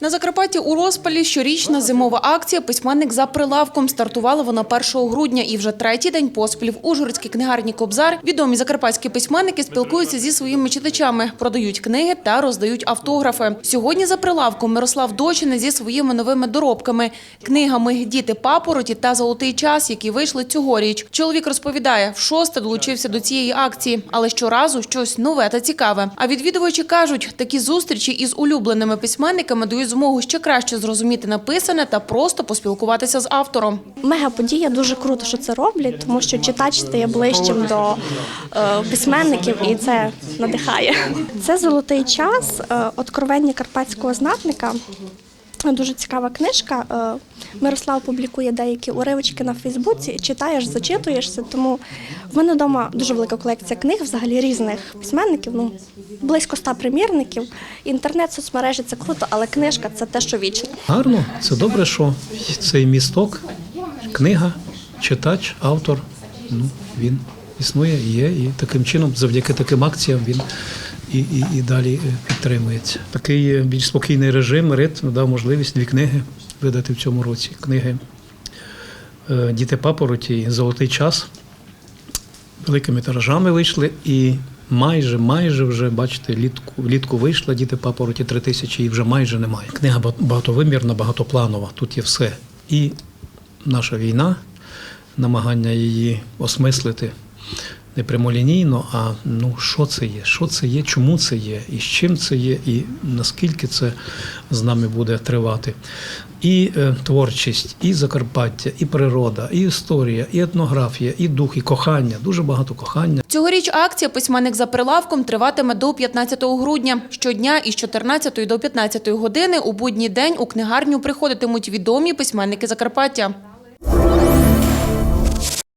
На Закарпатті у розпалі щорічна зимова акція «Письменник за прилавком». Стартувала вона 1 грудня і вже третій день поспіль в Ужгородській книгарні «Кобзар» відомі закарпатські письменники спілкуються зі своїми читачами, продають книги та роздають автографи. Сьогодні за прилавком Мирослав Дочини зі своїми новими доробками – книгами «Діти папороті» та «Золотий час», які вийшли цьогоріч. Чоловік розповідає, вшосте долучився до цієї акції, але щоразу щось нове та цікаве. А відвідувачі кажуть, такі зустрічі із улюбленими письменниками дають змогу ще краще зрозуміти написане та просто поспілкуватися з автором. Мега подія дуже круто, що це роблять, тому що читач стає ближчим до е, письменників, і це надихає. Це золотий час, е, откровення карпатського знатника. Дуже цікава книжка. Е, Мирослав публікує деякі уривочки на Фейсбуці. Читаєш, зачитуєшся. Тому в мене вдома дуже велика колекція книг, взагалі різних письменників. Ну близько ста примірників. Інтернет, соцмережі це круто, але книжка це те, що вічно. Гарно, це добре, що цей місток, книга, читач, автор, ну, він існує, є, і таким чином, завдяки таким акціям, він і, і, і далі е, підтримується. Такий більш спокійний режим, ритм дав можливість дві книги видати в цьому році. Книги е, Діти папороті Золотий час великими тиражами вийшли і. Майже, майже вже, бачите, літку, влітку вийшла діти папороті три тисячі і вже майже немає. Книга багатовимірна, багатопланова. Тут є все. І наша війна, намагання її осмислити не прямолінійно, а ну що це є, що це є, чому це є, і з чим це є, і наскільки це з нами буде тривати. І е, творчість, і Закарпаття, і природа, і історія, і етнографія, і дух, і кохання. Дуже багато кохання. Цьогоріч акція «Письменник за прилавком» триватиме до 15 грудня. Щодня із 14 до 15 години у будній день у книгарню приходитимуть відомі письменники Закарпаття.